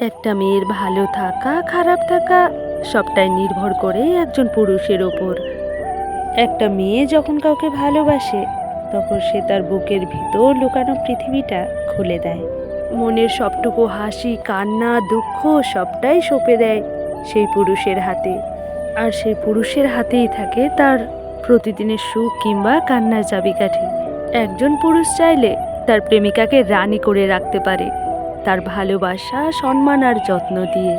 একটা মেয়ের ভালো থাকা, খারাপ থাকা, সবটাই নির্ভর করে একজন পুরুষের ওপর। একটা মেয়ে যখন কাউকে ভালোবাসে, তখন সে তার বুকের ভিতর লুকানো পৃথিবীটা খুলে দেয়। মনের সবটুকু হাসি, কান্না, দুঃখ সবটাই সঁপে দেয় সেই পুরুষের হাতে। আর সেই পুরুষের হাতেই থাকে তার প্রতিদিনের সুখ কিংবা কান্নার চাবিকাঠি। একজন পুরুষ চাইলে তার প্রেমিকাকে রানী করে রাখতে পারে। তার ভালোবাসা, সম্মান আর যত্ন দিয়ে।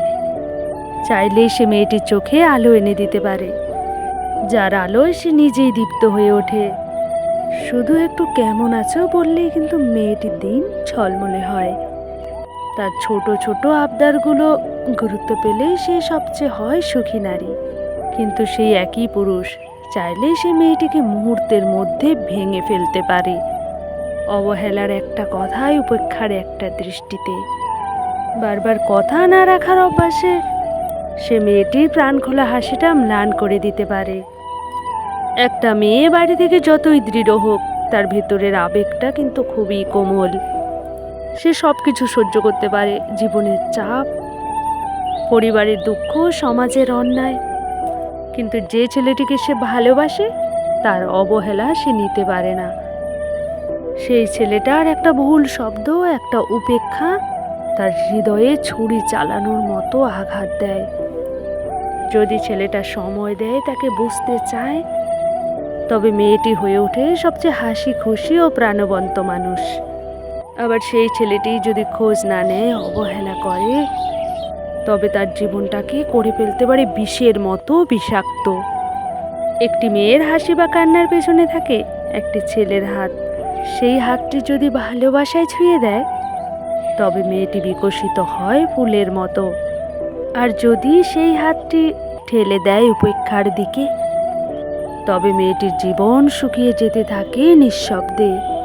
চাইলেই সে মেয়েটির চোখে আলো এনে দিতে পারে। যার আলোয় সে নিজেই দীপ্ত হয়ে ওঠে। শুধু একটু কেমন আছো বললেই কিন্তু মেয়েটির দিন ঝলমলে হয়। তার ছোট ছোট আবদারগুলো গুরুত্ব পেলেই সে সবচেয়ে হয় সুখী নারী। কিন্তু সেই একই পুরুষ চাইলেই সে মেয়েটিকে মুহূর্তের মধ্যে ভেঙে ফেলতে পারে। অবহেলার একটা কথাই উপেক্ষার একটা দৃষ্টিতে। বারবার কথা না রাখার অভ্যাসে সে মেয়েটির প্রাণ খোলা হাসিটা ম্লান করে দিতে পারে। একটা মেয়ে বাড়ি থেকে যতই দৃঢ় হোক, তার ভেতরের আবেগটা কিন্তু খুবই কোমল। সে সব কিছু সহ্য করতে পারে, জীবনের চাপ, পরিবারের দুঃখ, সমাজের অন্যায়। কিন্তু যে ছেলেটিকে সে ভালোবাসে, তার অবহেলা সে নিতে পারে না। সেই ছেলেটার একটা ভুল শব্দ, একটা উপেক্ষা তার হৃদয়ে ছুরি চালানোর মতো আঘাত দেয়। যদি ছেলেটা সময় দেয়, তাকে বুঝতে চায়, তবে মেয়েটি হয়ে ওঠে সবচেয়ে হাসি খুশি ও প্রাণবন্ত মানুষ। আবার সেই ছেলেটি যদি খোঁজ না নেয়, অবহেলা করে, তবে তার জীবনটাকে করে ফেলতে পারে বিষের মতো বিষাক্ত। একটি মেয়ের হাসি বা কান্নার পেছনে থাকে একটি ছেলের হাত। সেই হাতটি যদি ভালোবাসায় ছুঁয়ে দেয়, তবে মেয়েটি বিকশিত হয় ফুলের মতো। আর যদি সেই হাতটি ঠেলে দেয় উপেক্ষার দিকে, তবে মেয়েটির জীবন শুকিয়ে যেতে থাকে নিঃশব্দে।